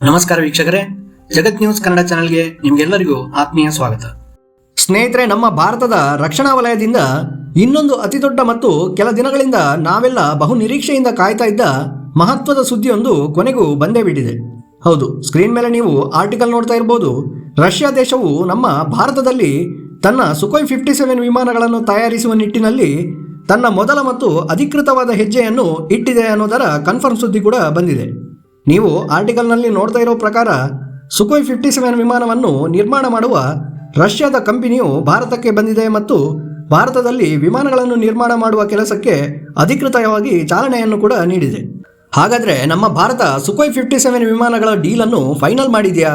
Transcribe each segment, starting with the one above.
ನಮಸ್ಕಾರ ವೀಕ್ಷಕರೇ. ಜಗತ್ ನ್ಯೂಸ್ ಕನ್ನಡ ಚಾನೆಲ್ಗೆ ನಿಮ್ಗೆಲ್ಲರಿಗೂ ಆತ್ಮೀಯ ಸ್ವಾಗತ. ಸ್ನೇಹಿತರೆ, ನಮ್ಮ ಭಾರತದ ರಕ್ಷಣಾ ವಲಯದಿಂದ ಇನ್ನೊಂದು ಅತಿ ದೊಡ್ಡ ಮತ್ತು ಕೆಲ ದಿನಗಳಿಂದ ನಾವೆಲ್ಲ ಬಹು ನಿರೀಕ್ಷೆಯಿಂದ ಕಾಯ್ತಾ ಇದ್ದ ಮಹತ್ವದ ಸುದ್ದಿಯೊಂದು ಕೊನೆಗೂ ಬಂದೇ ಬಿಟ್ಟಿದೆ. ಹೌದು, ಸ್ಕ್ರೀನ್ ಮೇಲೆ ನೀವು ಆರ್ಟಿಕಲ್ ನೋಡ್ತಾ ಇರಬಹುದು ರಷ್ಯಾ ದೇಶವು ನಮ್ಮ ಭಾರತದಲ್ಲಿ ತನ್ನ ಸುಖೋಯ್ ಫಿಫ್ಟಿ ಸೆವೆನ್ ವಿಮಾನಗಳನ್ನು ತಯಾರಿಸುವ ನಿಟ್ಟಿನಲ್ಲಿ ತನ್ನ ಮೊದಲ ಮತ್ತು ಅಧಿಕೃತವಾದ ಹೆಜ್ಜೆಯನ್ನು ಇಟ್ಟಿದೆ ಅನ್ನೋದರ ಕನ್ಫರ್ಮ್ ಸುದ್ದಿ ಕೂಡ ಬಂದಿದೆ. ನೀವು ಆರ್ಟಿಕಲ್ನಲ್ಲಿ ನೋಡ್ತಾ ಇರೋ ಪ್ರಕಾರ ಸುಖೋಯ್ ಫಿಫ್ಟಿ ಸೆವೆನ್ ವಿಮಾನವನ್ನು ನಿರ್ಮಾಣ ಮಾಡುವ ರಷ್ಯಾದ ಕಂಪನಿಯು ಭಾರತಕ್ಕೆ ಬಂದಿದೆ ಮತ್ತು ಭಾರತದಲ್ಲಿ ವಿಮಾನಗಳನ್ನು ನಿರ್ಮಾಣ ಮಾಡುವ ಕೆಲಸಕ್ಕೆ ಅಧಿಕೃತವಾಗಿ ಚಾಲನೆಯನ್ನು ಕೂಡ ನೀಡಿದೆ. ಹಾಗಾದರೆ ನಮ್ಮ ಭಾರತ ಸುಖೋಯ್ ಫಿಫ್ಟಿ ಸೆವೆನ್ ವಿಮಾನಗಳ ಡೀಲನ್ನು ಫೈನಲ್ ಮಾಡಿದೆಯಾ?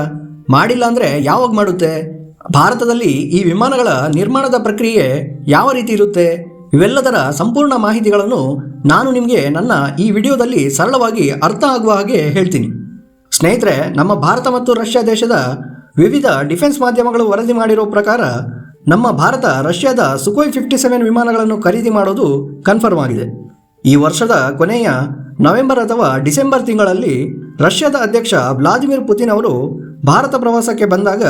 ಮಾಡಿಲ್ಲ ಅಂದರೆ ಯಾವಾಗ ಮಾಡುತ್ತೆ? ಭಾರತದಲ್ಲಿ ಈ ವಿಮಾನಗಳ ನಿರ್ಮಾಣದ ಪ್ರಕ್ರಿಯೆ ಯಾವ ರೀತಿ ಇರುತ್ತೆ? ಇವೆಲ್ಲದರ ಸಂಪೂರ್ಣ ಮಾಹಿತಿಗಳನ್ನು ನಾನು ನಿಮಗೆ ನನ್ನ ಈ ವಿಡಿಯೋದಲ್ಲಿ ಸರಳವಾಗಿ ಅರ್ಥ ಆಗುವ ಹಾಗೆ ಹೇಳ್ತೀನಿ. ಸ್ನೇಹಿತರೆ, ನಮ್ಮ ಭಾರತ ಮತ್ತು ರಷ್ಯಾ ದೇಶದ ವಿವಿಧ ಡಿಫೆನ್ಸ್ ಮಾಧ್ಯಮಗಳು ವರದಿ ಮಾಡಿರೋ ಪ್ರಕಾರ ನಮ್ಮ ಭಾರತ, ರಷ್ಯಾದ ಸುಖೋಯ್ ಫಿಫ್ಟಿ ಸೆವೆನ್ ವಿಮಾನಗಳನ್ನು ಖರೀದಿ ಮಾಡೋದು ಕನ್ಫರ್ಮ್ ಆಗಿದೆ. ಈ ವರ್ಷದ ಕೊನೆಯ ನವೆಂಬರ್ ಅಥವಾ ಡಿಸೆಂಬರ್ ತಿಂಗಳಲ್ಲಿ ರಷ್ಯಾದ ಅಧ್ಯಕ್ಷ ವ್ಲಾದಿಮಿರ್ ಪುತಿನ್ ಅವರು ಭಾರತ ಪ್ರವಾಸಕ್ಕೆ ಬಂದಾಗ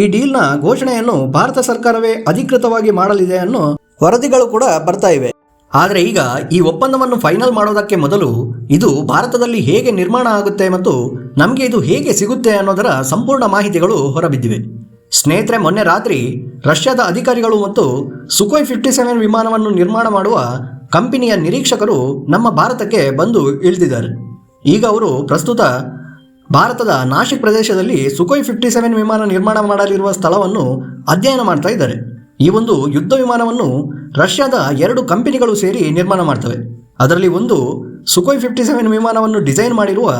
ಈ ಡೀಲ್ನ ಘೋಷಣೆಯನ್ನು ಭಾರತ ಸರ್ಕಾರವೇ ಅಧಿಕೃತವಾಗಿ ಮಾಡಲಿದೆ ಅನ್ನೋ ವರದಿಗಳು ಕೂಡ ಬರ್ತಾ ಇವೆ. ಆದರೆ ಈಗ ಈ ಒಪ್ಪಂದವನ್ನು ಫೈನಲ್ ಮಾಡೋದಕ್ಕೆ ಮೊದಲು ಇದು ಭಾರತದಲ್ಲಿ ಹೇಗೆ ನಿರ್ಮಾಣ ಆಗುತ್ತೆ ಮತ್ತು ನಮಗೆ ಇದು ಹೇಗೆ ಸಿಗುತ್ತೆ ಅನ್ನೋದರ ಸಂಪೂರ್ಣ ಮಾಹಿತಿಗಳು ಹೊರಬಿದ್ದಿವೆ. ಸ್ನೇಹಿತರೆ, ಮೊನ್ನೆ ರಾತ್ರಿ ರಷ್ಯಾದ ಅಧಿಕಾರಿಗಳು ಮತ್ತು ಸುಖೋಯ್ ಫಿಫ್ಟಿ ಸೆವೆನ್ ವಿಮಾನವನ್ನು ನಿರ್ಮಾಣ ಮಾಡುವ ಕಂಪನಿಯ ನಿರೀಕ್ಷಕರು ನಮ್ಮ ಭಾರತಕ್ಕೆ ಬಂದು ಇಳಿದಿದ್ದಾರೆ. ಈಗ ಅವರು ಪ್ರಸ್ತುತ ಭಾರತದ ನಾಶಿಕ್ ಪ್ರದೇಶದಲ್ಲಿ ಸುಖೋಯ್ ಫಿಫ್ಟಿ ಸೆವೆನ್ ವಿಮಾನ ನಿರ್ಮಾಣ ಮಾಡಲಿರುವ ಸ್ಥಳವನ್ನು ಅಧ್ಯಯನ ಮಾಡ್ತಾ ಇದ್ದಾರೆ. ಈ ಒಂದು ಯುದ್ಧ ವಿಮಾನವನ್ನು ರಷ್ಯಾದ ಎರಡು ಕಂಪನಿಗಳು ಸೇರಿ ನಿರ್ಮಾಣ ಮಾಡ್ತವೆ. ಅದರಲ್ಲಿ ಒಂದು ಸುಖೋಯ್ ಫಿಫ್ಟಿ ಸೆವೆನ್ ವಿಮಾನವನ್ನು ಡಿಸೈನ್ ಮಾಡಿರುವ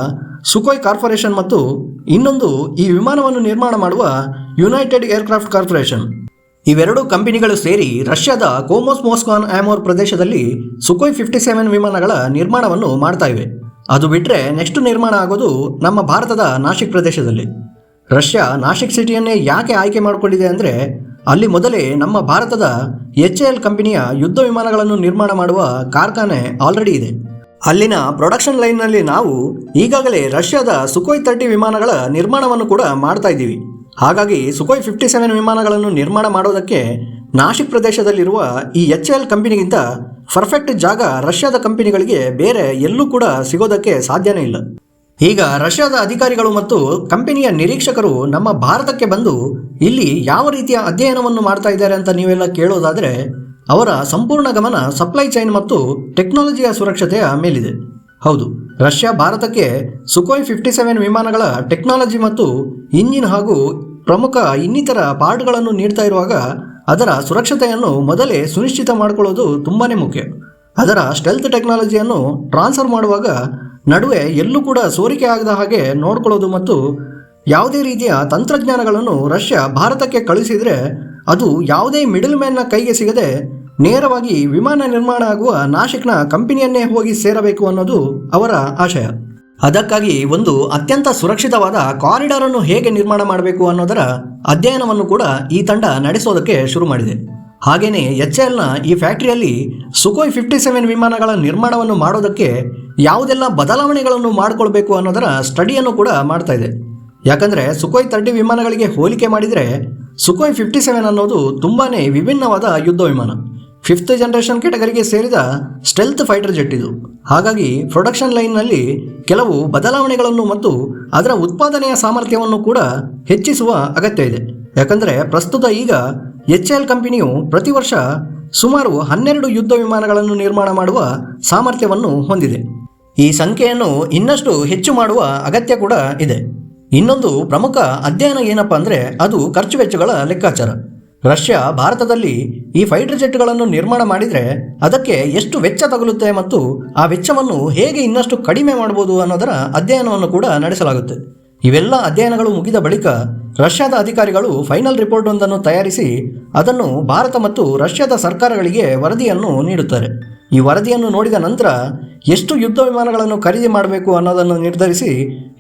ಸುಖೋಯ್ ಕಾರ್ಪೊರೇಷನ್ ಮತ್ತು ಇನ್ನೊಂದು ಈ ವಿಮಾನವನ್ನು ನಿರ್ಮಾಣ ಮಾಡುವ ಯುನೈಟೆಡ್ ಏರ್ಕ್ರಾಫ್ಟ್ ಕಾರ್ಪೊರೇಷನ್ ಇವೆರಡು ಕಂಪನಿಗಳು ಸೇರಿ ರಷ್ಯಾದ ಕೋಮೋಸ್ ಮೋಸ್ಕಾನ್ ಆಮೋರ್ ಪ್ರದೇಶದಲ್ಲಿ ಸುಖೋಯ್ ಫಿಫ್ಟಿ ಸೆವೆನ್ ವಿಮಾನಗಳ ನಿರ್ಮಾಣವನ್ನು ಮಾಡ್ತಾ ಇವೆ. ಅದು ಬಿಟ್ಟರೆ ನೆಕ್ಸ್ಟ್ ನಿರ್ಮಾಣ ಆಗೋದು ನಮ್ಮ ಭಾರತದ ನಾಶಿಕ್ ಪ್ರದೇಶದಲ್ಲಿ. ರಷ್ಯಾ ನಾಶಿಕ್ ಸಿಟಿಯನ್ನೇ ಯಾಕೆ ಆಯ್ಕೆ ಮಾಡಿಕೊಂಡಿದೆ ಅಂದರೆ ಅಲ್ಲಿ ಮೊದಲೇ ನಮ್ಮ ಭಾರತದ ಎಚ್ ಎಲ್ ಕಂಪನಿಯ ಯುದ್ಧ ವಿಮಾನಗಳನ್ನು ನಿರ್ಮಾಣ ಮಾಡುವ ಕಾರ್ಖಾನೆ ಆಲ್ರೆಡಿ ಇದೆ. ಅಲ್ಲಿನ ಪ್ರೊಡಕ್ಷನ್ ಲೈನ್ನಲ್ಲಿ ನಾವು ಈಗಾಗಲೇ ರಷ್ಯಾದ ಸುಖೋಯ್ ತರ್ಟಿ ವಿಮಾನಗಳ ನಿರ್ಮಾಣವನ್ನು ಕೂಡ ಮಾಡ್ತಾ ಇದ್ದೀವಿ. ಹಾಗಾಗಿ ಸುಖೋಯ್ ಫಿಫ್ಟಿ ಸೆವೆನ್ ವಿಮಾನಗಳನ್ನು ನಿರ್ಮಾಣ ಮಾಡೋದಕ್ಕೆ ನಾಶಿಕ್ ಪ್ರದೇಶದಲ್ಲಿರುವ ಈ ಎಚ್ ಎಲ್ ಕಂಪನಿಗಿಂತ ಪರ್ಫೆಕ್ಟ್ ಜಾಗ ರಷ್ಯಾದ ಕಂಪನಿಗಳಿಗೆ ಬೇರೆ ಎಲ್ಲೂ ಕೂಡ ಸಿಗೋದಕ್ಕೆ ಸಾಧ್ಯನೇ ಇಲ್ಲ. ಈಗ ರಷ್ಯಾದ ಅಧಿಕಾರಿಗಳು ಮತ್ತು ಕಂಪನಿಯ ನಿರೀಕ್ಷಕರು ನಮ್ಮ ಭಾರತಕ್ಕೆ ಬಂದು ಇಲ್ಲಿ ಯಾವ ರೀತಿಯ ಅಧ್ಯಯನವನ್ನು ಮಾಡ್ತಾ ಇದ್ದಾರೆ ಅಂತ ನೀವೆಲ್ಲ ಕೇಳೋದಾದರೆ ಅವರ ಸಂಪೂರ್ಣ ಗಮನ ಸಪ್ಲೈ ಚೈನ್ ಮತ್ತು ಟೆಕ್ನಾಲಜಿಯ ಸುರಕ್ಷತೆಯ ಮೇಲಿದೆ. ಹೌದು, ರಷ್ಯಾ ಭಾರತಕ್ಕೆ ಸುಖೋಯ್ ಫಿಫ್ಟಿ ಸೆವೆನ್ ವಿಮಾನಗಳ ಟೆಕ್ನಾಲಜಿ ಮತ್ತು ಇಂಜಿನ್ ಹಾಗೂ ಪ್ರಮುಖ ಇನ್ನಿತರ ಪಾರ್ಟ್ಗಳನ್ನು ನೀಡ್ತಾ ಇರುವಾಗ ಅದರ ಸುರಕ್ಷತೆಯನ್ನು ಮೊದಲೇ ಸುನಿಶ್ಚಿತ ಮಾಡಿಕೊಳ್ಳೋದು ತುಂಬಾ ಮುಖ್ಯ. ಅದರ ಸ್ಟೆಲ್ತ್ ಟೆಕ್ನಾಲಜಿಯನ್ನು ಟ್ರಾನ್ಸ್ಫರ್ ಮಾಡುವಾಗ ನಡುವೆ ಎಲ್ಲೂ ಕೂಡ ಸೋರಿಕೆ ಆಗದ ಹಾಗೆ ನೋಡ್ಕೊಳ್ಳೋದು ಮತ್ತು ಯಾವುದೇ ರೀತಿಯ ತಂತ್ರಜ್ಞಾನಗಳನ್ನು ರಷ್ಯಾ ಭಾರತಕ್ಕೆ ಕಳುಹಿಸಿದರೆ ಅದು ಯಾವುದೇ ಮಿಡಲ್ ಮ್ಯಾನ್ನ ಕೈಗೆ ಸಿಗದೆ ನೇರವಾಗಿ ವಿಮಾನ ನಿರ್ಮಾಣ ಆಗುವ ನಾಶಿಕ್ನ ಕಂಪನಿಯನ್ನೇ ಹೋಗಿ ಸೇರಬೇಕು ಅನ್ನೋದು ಅವರ ಆಶಯ. ಅದಕ್ಕಾಗಿ ಒಂದು ಅತ್ಯಂತ ಸುರಕ್ಷಿತವಾದ ಕಾರಿಡಾರ್ ಅನ್ನು ಹೇಗೆ ನಿರ್ಮಾಣ ಮಾಡಬೇಕು ಅನ್ನೋದರ ಅಧ್ಯಯನವನ್ನು ಕೂಡ ಈ ತಂಡ ನಡೆಸೋದಕ್ಕೆ ಶುರು ಮಾಡಿದೆ. ಹಾಗೆಯೇ ಎಚ್ ಎಲ್ನ ಈ ಫ್ಯಾಕ್ಟರಿಯಲ್ಲಿ ಸುಖೋಯ್ ಫಿಫ್ಟಿ ಸೆವೆನ್ ವಿಮಾನಗಳ ನಿರ್ಮಾಣವನ್ನು ಮಾಡೋದಕ್ಕೆ ಯಾವುದೆಲ್ಲ ಬದಲಾವಣೆಗಳನ್ನು ಮಾಡಿಕೊಳ್ಬೇಕು ಅನ್ನೋದರ ಸ್ಟಡಿಯನ್ನು ಕೂಡ ಮಾಡ್ತಾ ಇದೆ. ಯಾಕಂದರೆ ಸುಖೋಯ್ ತರ್ಟಿ ವಿಮಾನಗಳಿಗೆ ಹೋಲಿಕೆ ಮಾಡಿದರೆ ಸುಖೋಯ್ ಫಿಫ್ಟಿ ಸೆವೆನ್ ಅನ್ನೋದು ತುಂಬಾ ವಿಭಿನ್ನವಾದ ಯುದ್ಧ ವಿಮಾನ. ಫಿಫ್ತ್ ಜನರೇಷನ್ ಕೆಟಗರಿಗೆ ಸೇರಿದ ಸ್ಟೆಲ್ತ್ ಫೈಟರ್ ಜೆಟ್ ಇದು. ಹಾಗಾಗಿ ಪ್ರೊಡಕ್ಷನ್ ಲೈನ್ನಲ್ಲಿ ಕೆಲವು ಬದಲಾವಣೆಗಳನ್ನು ಮತ್ತು ಅದರ ಉತ್ಪಾದನೆಯ ಸಾಮರ್ಥ್ಯವನ್ನು ಕೂಡ ಹೆಚ್ಚಿಸುವ ಅಗತ್ಯ ಇದೆ. ಯಾಕಂದರೆ ಪ್ರಸ್ತುತ ಈಗ ಎಚ್ ಎಲ್ ಕಂಪನಿಯು ಪ್ರತಿ ವರ್ಷ ಸುಮಾರು ಹನ್ನೆರಡು ಯುದ್ಧ ವಿಮಾನಗಳನ್ನು ನಿರ್ಮಾಣ ಮಾಡುವ ಸಾಮರ್ಥ್ಯವನ್ನು ಹೊಂದಿದೆ. ಈ ಸಂಖ್ಯೆಯನ್ನು ಇನ್ನಷ್ಟು ಹೆಚ್ಚು ಮಾಡುವ ಅಗತ್ಯ ಕೂಡ ಇದೆ. ಇನ್ನೊಂದು ಪ್ರಮುಖ ಅಧ್ಯಯನ ಏನಪ್ಪ ಅಂದರೆ ಅದು ಖರ್ಚು ವೆಚ್ಚಗಳ ಲೆಕ್ಕಾಚಾರ. ರಷ್ಯಾ ಭಾರತದಲ್ಲಿ ಈ ಫೈಟರ್ ಜೆಟ್ಗಳನ್ನು ನಿರ್ಮಾಣ ಮಾಡಿದರೆ ಅದಕ್ಕೆ ಎಷ್ಟು ವೆಚ್ಚ ತಗುಲುತ್ತೆ ಮತ್ತು ಆ ವೆಚ್ಚವನ್ನು ಹೇಗೆ ಇನ್ನಷ್ಟು ಕಡಿಮೆ ಮಾಡ್ಬೋದು ಅನ್ನೋದರ ಅಧ್ಯಯನವನ್ನು ಕೂಡ ನಡೆಸಲಾಗುತ್ತೆ. ಇವೆಲ್ಲ ಅಧ್ಯಯನಗಳು ಮುಗಿದ ಬಳಿಕ ರಷ್ಯಾದ ಅಧಿಕಾರಿಗಳು ಫೈನಲ್ ರಿಪೋರ್ಟ್ ಒಂದನ್ನು ತಯಾರಿಸಿ ಅದನ್ನು ಭಾರತ ಮತ್ತು ರಷ್ಯಾದ ಸರ್ಕಾರಗಳಿಗೆ ವರದಿಯನ್ನು ನೀಡುತ್ತಾರೆ. ಈ ವರದಿಯನ್ನು ನೋಡಿದ ನಂತರ ಎಷ್ಟು ಯುದ್ಧ ವಿಮಾನಗಳನ್ನು ಖರೀದಿ ಮಾಡಬೇಕು ಅನ್ನೋದನ್ನು ನಿರ್ಧರಿಸಿ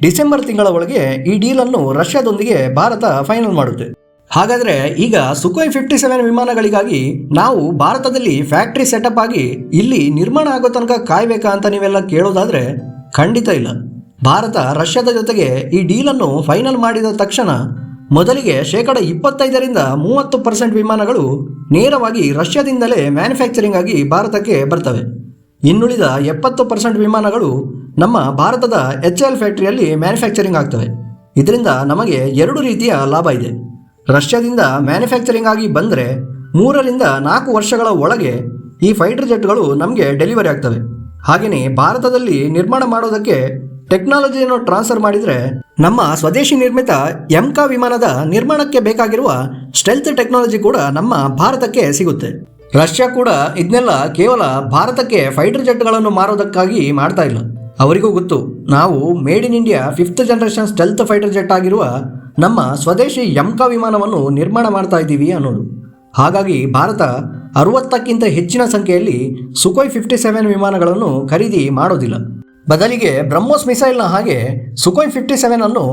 ಡಿಸೆಂಬರ್ ತಿಂಗಳ ಒಳಗೆ ಈ ಡೀಲನ್ನು ರಷ್ಯಾದೊಂದಿಗೆ ಭಾರತ ಫೈನಲ್ ಮಾಡುತ್ತೆ. ಹಾಗಾದರೆ ಈಗ ಸುಖೋಯ್ ಫಿಫ್ಟಿ ಸೆವೆನ್ ವಿಮಾನಗಳಿಗಾಗಿ ನಾವು ಭಾರತದಲ್ಲಿ ಫ್ಯಾಕ್ಟ್ರಿ ಸೆಟಪ್ ಆಗಿ ಇಲ್ಲಿ ನಿರ್ಮಾಣ ಆಗೋ ತನಕ ಕಾಯಬೇಕಾ ಅಂತ ನೀವೆಲ್ಲ ಕೇಳೋದಾದ್ರೆ ಖಂಡಿತ ಇಲ್ಲ. ಭಾರತ ರಷ್ಯಾದ ಜೊತೆಗೆ ಈ ಡೀಲನ್ನು ಫೈನಲ್ ಮಾಡಿದ ತಕ್ಷಣ ಮೊದಲಿಗೆ ಶೇಕಡ ಇಪ್ಪತ್ತೈದರಿಂದ ಮೂವತ್ತು ಪರ್ಸೆಂಟ್ ವಿಮಾನಗಳು ನೇರವಾಗಿ ರಷ್ಯಾದಿಂದಲೇ ಮ್ಯಾನುಫ್ಯಾಕ್ಚರಿಂಗ್ ಆಗಿ ಭಾರತಕ್ಕೆ ಬರ್ತವೆ. ಇನ್ನುಳಿದ ಎಪ್ಪತ್ತು ಪರ್ಸೆಂಟ್ ವಿಮಾನಗಳು ನಮ್ಮ ಭಾರತದ ಎಚ್ ಎಲ್ ಫ್ಯಾಕ್ಟರಿಯಲ್ಲಿ ಮ್ಯಾನುಫ್ಯಾಕ್ಚರಿಂಗ್ ಆಗ್ತವೆ. ಇದರಿಂದ ನಮಗೆ ಎರಡು ರೀತಿಯ ಲಾಭ ಇದೆ. ರಷ್ಯಾದಿಂದ ಮ್ಯಾನುಫ್ಯಾಕ್ಚರಿಂಗ್ ಆಗಿ ಬಂದರೆ ಮೂರರಿಂದ ನಾಲ್ಕು ವರ್ಷಗಳ ಒಳಗೆ ಈ ಫೈಟರ್ ಜೆಟ್ಗಳು ನಮಗೆ ಡೆಲಿವರಿ ಆಗ್ತವೆ. ಹಾಗೆಯೇ ಭಾರತದಲ್ಲಿ ನಿರ್ಮಾಣ ಮಾಡೋದಕ್ಕೆ ಟೆಕ್ನಾಲಜಿಯನ್ನು ಟ್ರಾನ್ಸ್ಫರ್ ಮಾಡಿದರೆ ನಮ್ಮ ಸ್ವದೇಶಿ ನಿರ್ಮಿತ ಎಂಕಾ ವಿಮಾನದ ನಿರ್ಮಾಣಕ್ಕೆ ಬೇಕಾಗಿರುವ ಸ್ಟೆಲ್ತ್ ಟೆಕ್ನಾಲಜಿ ಕೂಡ ನಮ್ಮ ಭಾರತಕ್ಕೆ ಸಿಗುತ್ತೆ. ರಷ್ಯಾ ಕೂಡ ಇದನ್ನೆಲ್ಲ ಕೇವಲ ಭಾರತಕ್ಕೆ ಫೈಟರ್ ಜೆಟ್ಗಳನ್ನು ಮಾರೋದಕ್ಕಾಗಿ ಮಾಡ್ತಾ ಇಲ್ಲ. ಅವರಿಗೂ ಗೊತ್ತು, ನಾವು made in India fifth generation stealth fighter jet ಆಗಿರುವ ನಮ್ಮ ಸ್ವದೇಶಿ ಎಂಕಾ ವಿಮಾನವನ್ನು ನಿರ್ಮಾಣ ಮಾಡ್ತಾ ಇದ್ದೀವಿ ಅನ್ನೋದು. ಹಾಗಾಗಿ ಭಾರತ ಅರುವತ್ತಕ್ಕಿಂತ ಹೆಚ್ಚಿನ ಸಂಖ್ಯೆಯಲ್ಲಿ ಸುಖೋಯ್ ಫಿಫ್ಟಿ ಸೆವೆನ್ ವಿಮಾನಗಳನ್ನು ಖರೀದಿ ಮಾಡೋದಿಲ್ಲ. ಬದಲಿಗೆ ಬ್ರಹ್ಮೋಸ್ ಮಿಸೈಲ್ನ ಹಾಗೆ ಸುಖೋಯ್ ಫಿಫ್ಟಿ ಸೆವೆನ್ ಅನ್ನು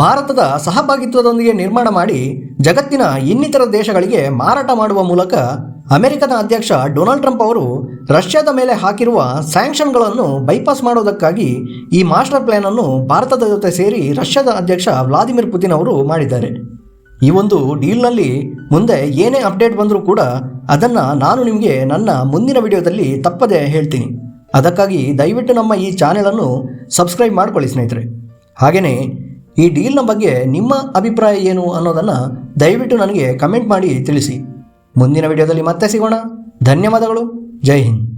ಭಾರತದ ಸಹಭಾಗಿತ್ವದೊಂದಿಗೆ ನಿರ್ಮಾಣ ಮಾಡಿ ಜಗತ್ತಿನ ಇನ್ನಿತರ ದೇಶಗಳಿಗೆ ಮಾರಾಟ ಮಾಡುವ ಮೂಲಕ ಅಮೆರಿಕದ ಅಧ್ಯಕ್ಷ ಡೊನಾಲ್ಡ್ ಟ್ರಂಪ್ ಅವರು ರಷ್ಯಾದ ಮೇಲೆ ಹಾಕಿರುವ ಸ್ಯಾಂಕ್ಷನ್ಗಳನ್ನು ಬೈಪಾಸ್ ಮಾಡೋದಕ್ಕಾಗಿ ಈ ಮಾಸ್ಟರ್ ಪ್ಲಾನ್ ಅನ್ನು ಭಾರತದ ಜೊತೆ ಸೇರಿ ರಷ್ಯಾದ ಅಧ್ಯಕ್ಷ ವ್ಲಾದಿಮಿರ್ ಪುತಿನ್ ಅವರು ಮಾಡಿದ್ದಾರೆ. ಈ ಒಂದು ಡೀಲ್ನಲ್ಲಿ ಮುಂದೆ ಏನೇ ಅಪ್ಡೇಟ್ ಬಂದರೂ ಕೂಡ ಅದನ್ನು ನಾನು ನಿಮಗೆ ನನ್ನ ಮುಂದಿನ ವಿಡಿಯೋದಲ್ಲಿ ತಪ್ಪದೆ ಹೇಳ್ತೀನಿ. ಅದಕ್ಕಾಗಿ ದಯವಿಟ್ಟು ನಮ್ಮ ಈ ಚಾನೆಲನ್ನು ಸಬ್ಸ್ಕ್ರೈಬ್ ಮಾಡ್ಕೊಳ್ಳಿ ಸ್ನೇಹಿತರೆ. ಹಾಗೆಯೇ ಈ ಡೀಲ್ನ ಬಗ್ಗೆ ನಿಮ್ಮ ಅಭಿಪ್ರಾಯ ಏನು ಅನ್ನೋದನ್ನು ದಯವಿಟ್ಟು ನನಗೆ ಕಮೆಂಟ್ ಮಾಡಿ ತಿಳಿಸಿ. ಮುಂದಿನ ವಿಡಿಯೋದಲ್ಲಿ ಮತ್ತೆ ಸಿಗೋಣ. ಧನ್ಯವಾದಗಳು. ಜೈ ಹಿಂದ್.